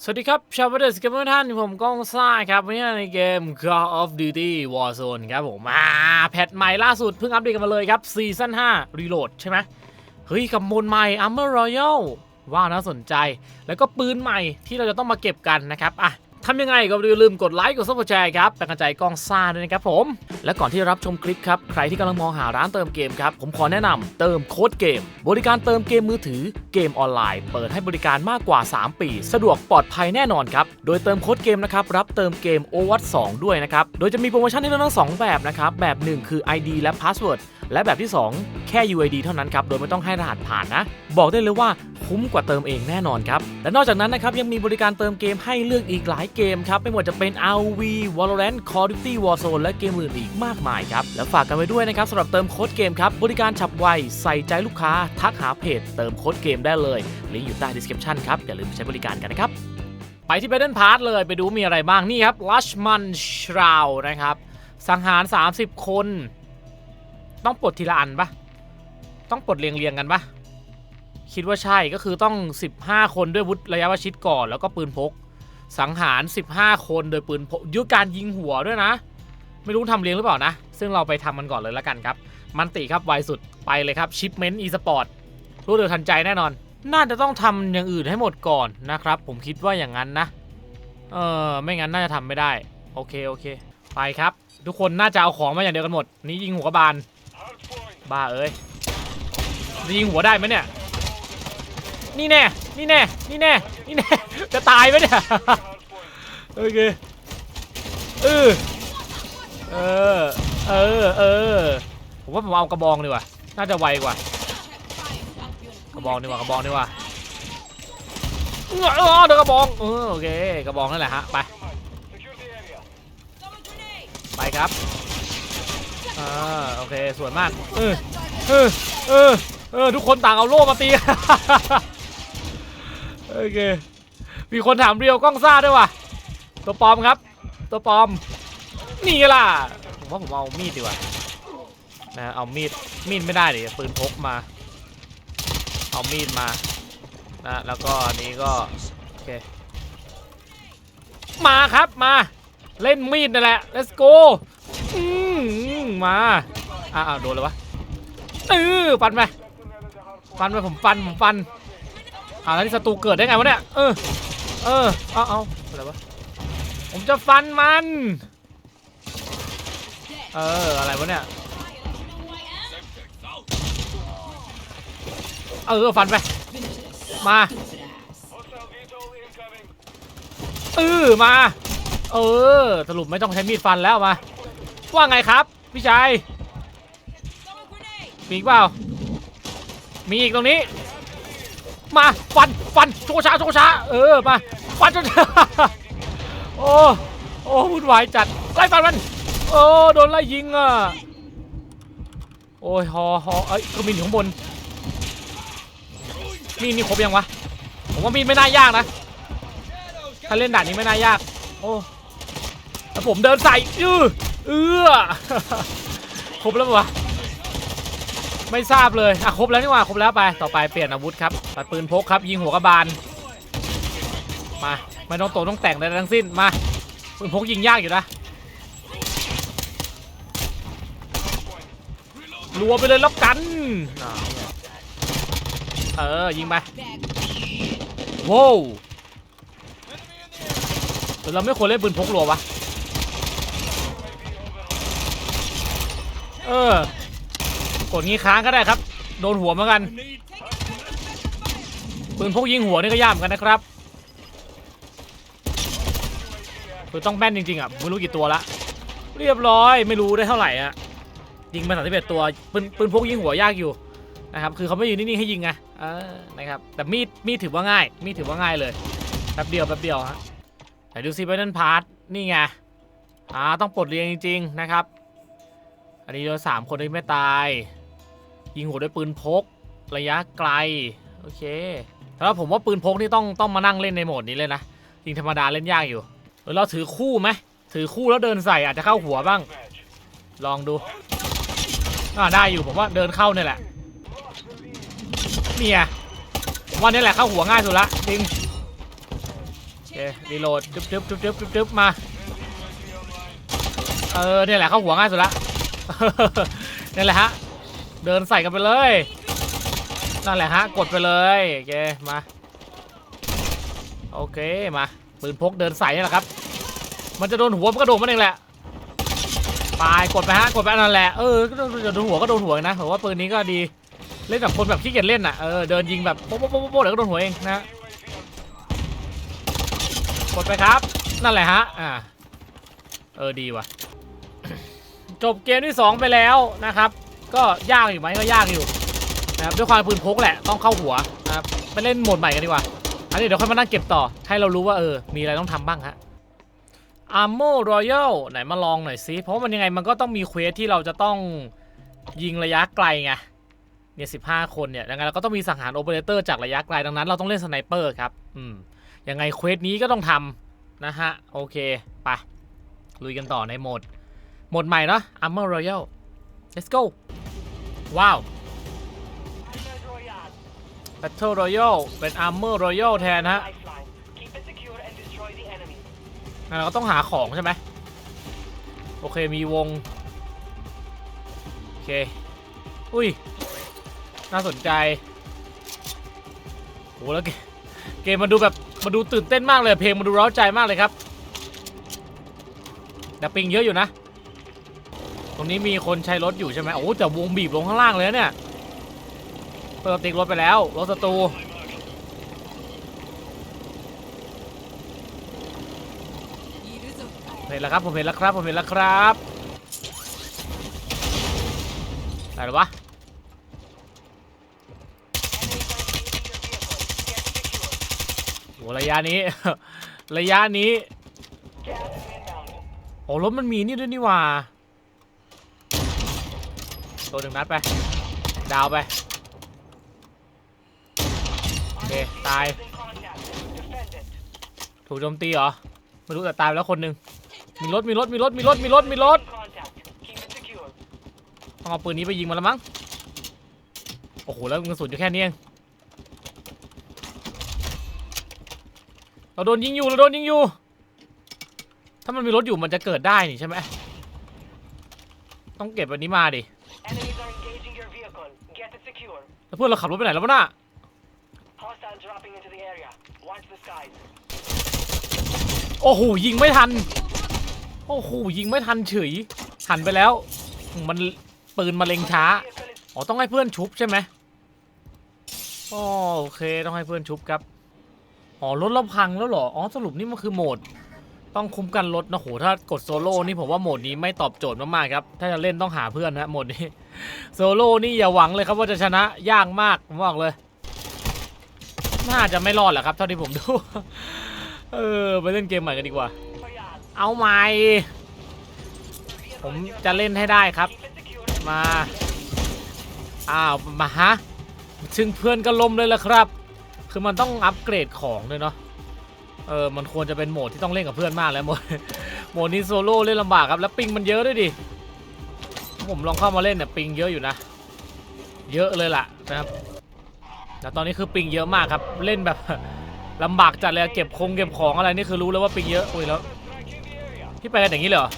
สวัสดีครับ ชาวเดสเกมเมอร์ท่าน ผมก้องซ่าครับวันนี้ในเกม Call of Duty Warzone ครับผมมาแพทใหม่ล่าสุดเพิ่งอัปเดตกันมาเลยครับซีซั่น5 Reload ใช่ไหมเฮ้ยกับมนใหม่ Armor Royal ว้าวน่าสนใจ แล้วก็ปืนใหม่ที่เราจะต้องมาเก็บกันนะครับอะ ทำยังไงก็อย่าลืมกดไลค์กดซับสไครต์ครับเป็นกำลังใจกล้องซ่าด้วยนะครับผม และก่อนที่จะรับชมคลิปครับ ใครที่กำลังมองหาร้านเติมเกมครับ ผมขอแนะนำเติมโค้ดเกม บริการเติมเกมมือถือเกมออนไลน์ เปิดให้บริการมากกว่า 3 ปี สะดวกปลอดภัยแน่นอนครับ โดยเติมโค้ดเกมนะครับรับเติมเกม o w a t 2ด้วยนะครับ โดยจะมีโปรโมชั่นให้เลือกทั้งสองแบบนะครับแบบ 1 คือ ID และ Password และแบบที่ 2 แค่ UID เท่านั้นครับ โดยไม่ต้องให้รหัสผ่านนะ บอกได้เลยว่าคุ้มกว่าเติมเองแน่นอนครับ และนอกจากนั้นนะครับยังมีบริการเติมเกมให้เลือกอีกหลายเกมครับ ไม่ว่าจะเป็น RV Valorant Call of Duty Warzone และเกมอื่นอีกมากมายครับ และฝากกันไว้ด้วยนะครับสำหรับเติมโค้ดเกมครับ บริการฉับไว ใส่ใจลูกค้า ทักหาเพจเติมโค้ดเกมได้เลยลิงก์อยู่ใต้ description ครับอย่าลืมใช้บริการกันนะครับไปที่ Battle Pass เลยไปดูมีอะไรบ้างนี่ครับ Lushman Shroud นะครับสังหาร 30 คน ต้องปลดทีละอันปะต้องปลดเรียงเรียงกันปะคิดว่าใช่ก็คือต้อง 15 คนด้วยวุธระยะประชิดก่อน แล้วก็ปืนพก สังหาร 15 คนโดยปืนพกยุทธการยิงหัวด้วยนะ ไม่รู้ทำเรียงหรือเปล่านะ ซึ่งเราไปทำมันก่อนเลยแล้วกันครับ มันติครับไวสุดไปเลยครับชิปเมนต์อีสปอร์ตรวดเร็วทันใจแน่นอน น่าจะต้องทำอย่างอื่นให้หมดก่อนนะครับ ผมคิดว่าอย่างนั้นนะ เออไม่งั้นน่าจะทำไม่ได้ โอเคโอเค ไปครับ ทุกคนน่าจะเอาของมาอย่างเดียวกันหมด นี่ยิงหัวกระบาล บ้าเอ้ยจะยิงหัวได้ไหมเนี่ย นี่แน่ นี่แน่ นี่แน่ นี่แน่ จะตายไหมเนี่ย โอเค เออ เออ เออ เออ ผมว่าผมเอากระบองดีกว่า น่าจะไวกว่า กระบองดีกว่า กระบองดีกว่าเออเออเดี๋ยวกระบองเออโอเค กระบองนั่นแหละฮะ ไป ไปครับ อ่าโอเคสวยมากเออเออเออเออทุกคนต่างเอาโล่มาตี โอเค มีคนถามเรียวกล้องซ่าด้วยว่ะ ตัวปลอมครับ ตัวปลอม นี่ล่ะ ผมว่าผมเอามีดดีกว่านะเอามีด มีดไม่ได้ดิปืนพกมา เอามีดมา นะ แล้วก็อันนี้ก็ โอเค มาครับมา เล่นมีดนั่นแหละ let's go อืม มาอ้าวโดนเลยวะเออฟันไปฟันไปผมฟันผมฟันอ่าแล้วนี่ศัตรูเกิดได้ไงวะเนี่ยเออเออเอาเอาอะไรวะผมจะฟันมัน เอออะไรวะเนี่ยเออฟันไปมาเออมา เออ สรุปไม่ต้องใช้มีดฟันแล้วมา ว่าไงครับ พี่ชาย มีอีกเปล่า มีอีกตรงนี้ มาฟันฟันโชช้าโชช้าเออมาฟันจนโอ้โอ้วุ่นวายจัดไล่ฟันมันโอ้โดนไล่ยิงอะโอ้ยฮอฮอเอ้ยก็มีอยู่ข้างบนมีดนี่ครบยังวะผมว่ามีไม่น่ายากนะถ้าเล่นด่านนี้ไม่น่ายาก โอ้แล้วผมเดินใส่เออ เออครบแล้วปะวะไม่ทราบเลยอะครบแล้วนี่หว่าครบแล้วไปต่อไปเปลี่ยนอาวุธครับตัดปืนพกครับ ยิงหัวกระบาลมาไม่ต้องโตต้องแต่งอะไรทั้งสิ้นมาปืนพกยิงยากอยู่นะรัวไปเลยแล้วกัน เออ ยิงไปโว้วเราไม่ควรเล่นปืนพกรัววะ ออ กดงี้ค้างก็ได้ครับ โดนหัวเหมือนกัน ปืนพกยิงหัวนี่ก็ยากเหมือนกันนะครับ คือต้องแม่นจริงๆอะไม่รู้กี่ตัวละ เรียบร้อยไม่รู้ได้เท่าไหร่อะ ยิงไปสามสิบเอ็ดตัว ปืนปืนพกยิงหัวยากอยู่นะครับ คือเขาไม่อยืนนิ่งๆให้ยิงไงเออนะครับ แต่มีดมีดถือว่าง่าย มีดถือว่าง่ายเลย แป๊บเดียวแป๊บเดียวฮะไหนดูซิไปนั่นพาร์ทนี่ไง อ่า ต้องปลดเรียงจริง ๆ นะครับ นนี้เราสามคนที่ไม่ตาย ยิงหัวด้วยปืนพก ระยะไกล โอเคแต่ว่าผมว่าปืนพกนี่ต้องต้องมานั่งเล่นในโหมดนี้เลยนะยิงธรรมดาเล่นยากอยู่เราถือคู่ไหมถือคู่แล้วเดินใส่อาจจะเข้าหัวบ้าง ลองดูอ่าได้อยู่ผมว่าเดินเข้าเนี่ยแหละเนี่ยวันนี้แหละเข้าหัวง่ายสุดละจริงรีโหลดจึ๊บจึ๊บจึ๊บจึ๊บจึ๊บจึ๊บมาเออเนี่ยแหละเข้าหัวง่ายสุดละ นี่นแหละฮะ เดินใส่กันไปเลย นั่นแหละฮะ กดไปเลยโอเคมา โอเคมาปืนพกเดินใส่นี่แหละครับ มันจะโดนหัวมันก็โดนมันเองแหละไปกดไปฮะกดไปนั่นแหละเออก็โดนโดนหัวก็โดนหัวนะผมว่าปืนนี้ก็ดีเล่นแบบคนแบบขี้เกียจเล่นอะเออเดินยิงแบบโป๊ะโป๊ะโป๊ะโป๊ะเดี๋ยวก็โดนหัวเองนะกดไปครับ นั่นแหละฮะอ่าเออดีว่ะ จบเกมที่ 2 ไปแล้วนะครับ ก็ยากอยู่ไหมก็ยากอยู่นะครับด้วยความปืนพกแหละต้องเข้าหัวนะครับไปเล่นโหมดใหม่กันดีกว่า อันนี้เดี๋ยวค่อยมานั่งเก็บต่อ ให้เรารู้ว่าเออ มีอะไรต้องทำบ้างฮะ Armor Royal ไหนมาลองหน่อยซิเพราะมันยังไงมันก็ต้องมีเควสที่เราจะต้องยิงระยะไกลไงเนี่ยสิคนเนี่ยยังไงเราก็ต้องมีสังหารโอเปอเรเตอร์จากระยะไกลดังนั้น เราต้องเล่นสไนเปอร์ครับอืมยังไงเควสนี้ก็ต้องทำนะฮะโอเคไปลุยกันต่อในโหมด หมดใหม่เนาะ Armor Royal let's go ว้าว Battle Royal เป็น Armor Royal แทนฮะเราก็ต้องหาของใช่ไหมโอเคมีวง โอเค อุ้ย น่าสนใจโหแล้วเกมเกมมันดูแบบมันดูตื่นเต้นมากเลย เพลงมันดูร้าใจมากเลยครับแต่ปิงเยอะอยู่นะ รงนี้มีคนใช้รถอยู่ใช่ไหมโอ้แต่วงบีบลงข้างล่างเลยเนี่ยเปิดติกรถไปแล้วรถศัตรูเห็นแล้วครับผมเห็นแล้วครับผมเห็นแล้วครับไหนหรอวะ Enemies are engaging your vehicle. Get secure. โหระยะนี้ ระยะนี้โอ้รถมันมีนี่ด้วยนี่ว่า ตัวหนึ่งนัดไป ดาวไป โอเค ตาย ถูกโจมตีเหรอ ไม่รู้แต่ตายไปแล้วคนหนึ่งมีรถ มีรถ มีรถ มีรถ มีรถ มีรถต้องเอาปืนนี้ไปยิงมันล้วมั้ง โอ้โห แล้วกระสุนอยู่แค่นี้เอง เราโดนยิงอยู่ เราโดนยิงอยู่ ถ้ามันมีรถอยู่มันจะเกิดได้นี่ใช่ไหมต้องเก็บอันนี้มาดิ แล้วเพื่อนเราขับรถไปไหนแล้ววะน่ะ Hostile dropping into the area. Watch the skies. โอ้โหยิงไม่ทัน โอ้โหยิงไม่ทันเฉยหันไปแล้ว มันปืนมาเล็งช้า Vehicle is อ๋อต้องให้เพื่อนชุบใช่ไหมอ๋อโอเคต้องให้เพื่อนชุบครับ อ๋อรถเราพังแล้วเหรอ อ๋อสรุปนี่มันคือโหมด ต้องคุ้มกันรถนะโหถ้ากดโซโล่นี่ผมว่าโหมดนี้ไม่ตอบโจทย์มากๆครับ ถ้าจะเล่นต้องหาเพื่อนนะโหมดนี้ โซโล่นี่อย่าหวังเลยครับว่าจะชนะยากมากผมบอกเลย น่าจะไม่รอดแหละครับ เท่าที่ผมดู เออไปเล่นเกมใหม่กันดีกว่า เอาใหม่ ผมจะเล่นให้ได้ครับ มา อ้าว มาฮะซึ่งเพื่อนก็ล้มเลยละครับ คือมันต้องอัปเกรดของด้วยเนาะเออ มันควรจะเป็นโหมดที่ต้องเล่นกับเพื่อนมากแล้วโหมด โหมดนี้โซโล่เล่นลำบากครับ แล้วปิงมันเยอะด้วยดิ ผมลองเข้ามาเล่นเนี่ยปิงเยอะอยู่นะ เยอะเลยล่ะนะครับแต่ตอนนี้คือปิงเยอะมากครับ เล่นแบบลำบากจัดเลยเก็บคงเก็บของอะไรนี่คือรู้แล้วว่าปิงเยอะอุ้ยแล้วพี่ไปกันอย่างนี้เลยเหรอ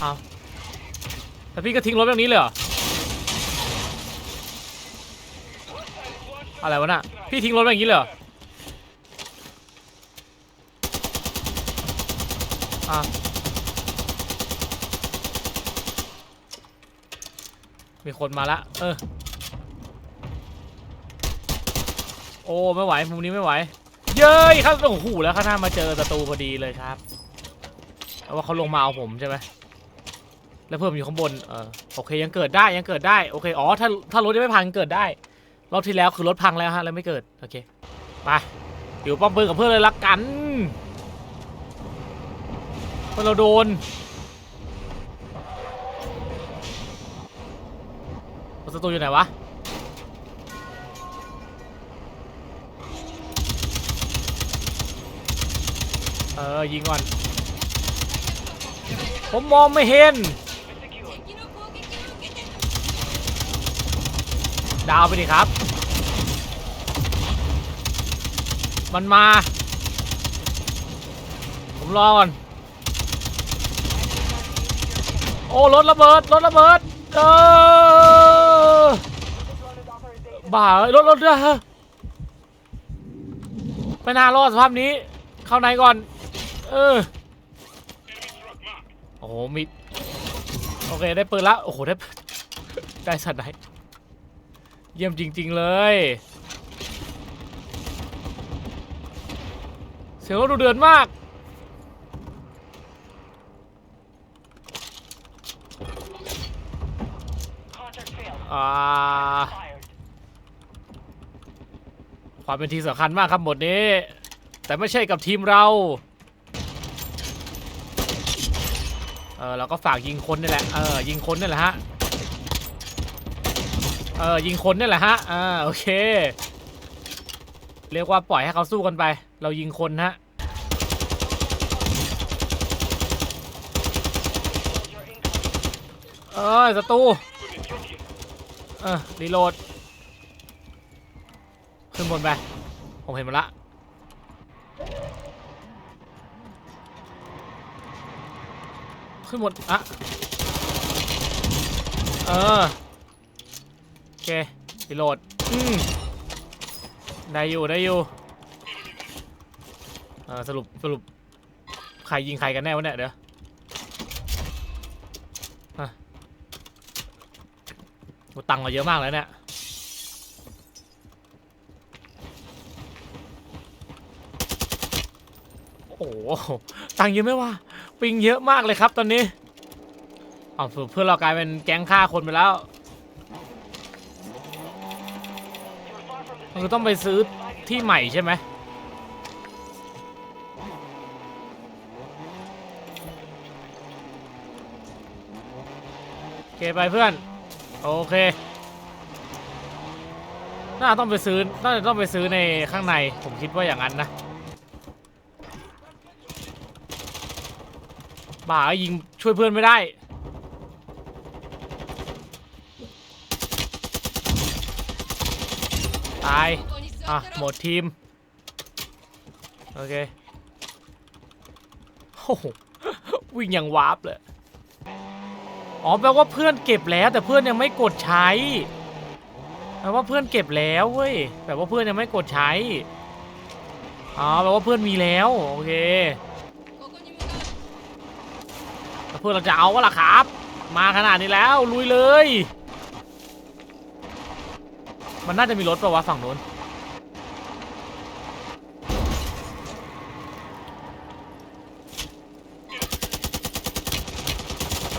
เอาแต่พี่ก็ทิ้งรถแบบนี้เลยเหรออะไรวะน่ะพี่ทิ้งรถแบบนี้เลยเหรอ อะมีคนมาละ เออ โอ้ ไม่ไหว มุมนี้ไม่ไหว เย้ยครับโอ้โหแล้วข้างหน้ามาเจอศัตรูพอดีเลยครับแต่ว่าเขาลงมาเอาผมใช่ไหมแล้วเพิ่มอยู่ข้างบน เออ โอเค ยังเกิดได้ ยังเกิดได้ โอเค อ๋อ ถ้า ถ้ารถยังไม่พัง เกิดได้ รอบที่แล้วคือรถพังแล้วฮะ แล้วไม่เกิด โอเค ไป อยู่ป้อมปืนกับเพื่อนเลยละกัน เพื่อนเราโดนศัตรูอยู่ไหนวะเออยิงก่อน ผมมองไม่เห็น ดาวไปดิครับ มันมา ผมรอก่อน โอ้รถระเบิดรถระเบิดเออบ้าเอ้ยรถรถด้วยฮะไปนารอดสภาพนี้ เข้าในก่อน เออโอ้โหมีโอเคได้ปืนแล้วโอ้โหได้ได้สัตว์ไหนเยี่ยมจริง ๆ เลย เสียงรถดูเดือดมาก อ่าความเป็นทีมสำคัญมากครับหมดนี้ แต่ไม่ใช่กับทีมเราเออเราก็ฝากยิงคนนี่แหละเออยิงคนนี่แหละฮะเออยิงคนนี่แหละฮะอ่าโอเค เรียกว่าปล่อยให้เขาสู้กันไป เรายิงคนฮะเออศัตรู เออรีโหลด ขึ้นบนไป ผมเห็นมันละขึ้นบนอะเออ โอเครีโหลด อืมได้อยู่ ได้อยู่ เออสรุป สรุป ใครยิงใครกันแน่วะเนี่ย เดี๋ยว โอ้ตังค์เราเยอะมากเลยเนี่ยโอ้โหตังค์เยอะไหมวะปิงเยอะมากเลยครับตอนนี้เอาเพื่อนเรากลายเป็นแก๊งฆ่าคนไปแล้วคือต้องไปซื้อที่ใหม่ใช่ไหมโอเคไปเพื่อน โอเค น่าต้องไปซื้อ น่าจะต้องไปซื้อในข้างใน ผมคิดว่าอย่างนั้นนะ บ่ายิงช่วยเพื่อนไม่ได้ ตาย อะ หมดทีม โอเค โอ้โห วิ่งอย่างวาร์ปเลย อ๋อแปลว่าเพื่อนเก็บแล้ว แต่เพื่อนยังไม่กดใช้แปลว่าเพื่อนเก็บแล้วเว้ยแปลว่าเพื่อนยังไม่กดใช้อ๋อแปลว่าเพื่อนมีแล้วโอเคแล้วเพื่อนเราจะเอาวะล่ะครับ มาขนาดนี้แล้วลุยเลย มันน่าจะมีรถปะวะฝั่งนู้น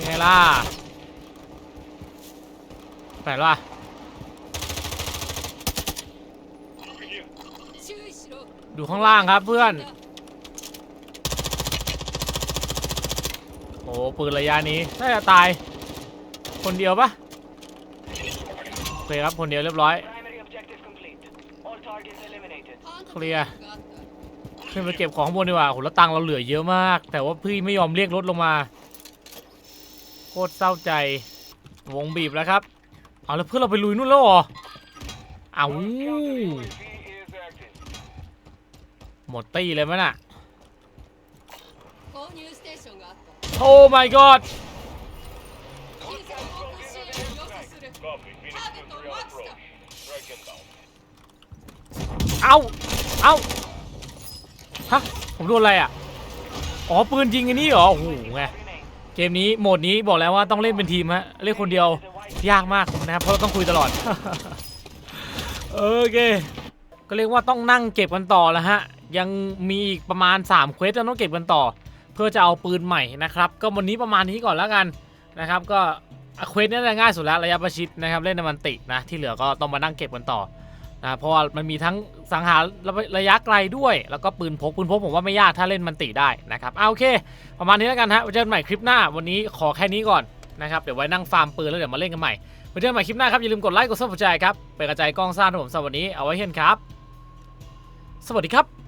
ไงล่ะไปแล้วอะดูข้างล่างครับเพื่อน โอ้ปืนระยะนี้น่าจะตาย คนเดียวปะโอเคครับ คนเดียวเรียบร้อย เคลียร์ขึ้นไปเก็บของข้างบนดีกว่าโหแล้วตังเราเหลือเยอะมาก แต่ว่าพี่ไม่ยอมเรียกรถลงมา โคตรเศร้าใจ วงบีบแล้วครับ เอาแล้วเพื่อนเราไปลุยนู่นแล้วเหรอเอาหมดตีเลยมั้ยน่ะ โอ้ my god เอาเอาฮะ ผมโดนอะไรอะ อ๋อ ปืนยิงอันนี้เหรอ โอ้โหไง เกมนี้โหมดนี้บอกแล้วว่าต้องเล่นเป็นทีมฮะเล่นคนเดียวยากมากนะครับเพราะเราต้องคุยตลอด โอเค ก็เรียกว่าต้องนั่งเก็บกันต่อแล้วฮะ ยังมีอีกประมาณ3เควสต้องเก็บกันต่อ เพื่อจะเอาปืนใหม่นะครับ ก็วันนี้ประมาณนี้ก่อนแล้วกันนะครับ ก็เควสนี้ง่ายสุดแล้วระยะประชิดนะครับ เล่นในมันตินะที่เหลือก็ต้องมานั่งเก็บกันต่อ นะเพราะว่ามันมีทั้งสังหารระยะไกลด้วย แล้วก็ปืนพกปืนพกผมว่าไม่ยากถ้าเล่นมันติได้นะครับเอาโอเค ประมาณนี้แล้วกันฮะไว้เจอกันใหม่คลิปหน้าวันนี้ขอแค่นี้ก่อนนะครับเดี๋ยวไว้นั่งฟาร์มปืนแล้วเดี๋ยวมาเล่นกันใหม่ไว้เจอกันใหม่คลิปหน้าครับอย่าลืมกดไลค์กดซับสไครต์ครับเป็นกระจายกล้องซ่างผมสำหรับวันนี้เอาไว้เห็นครับ สวัสดีครับ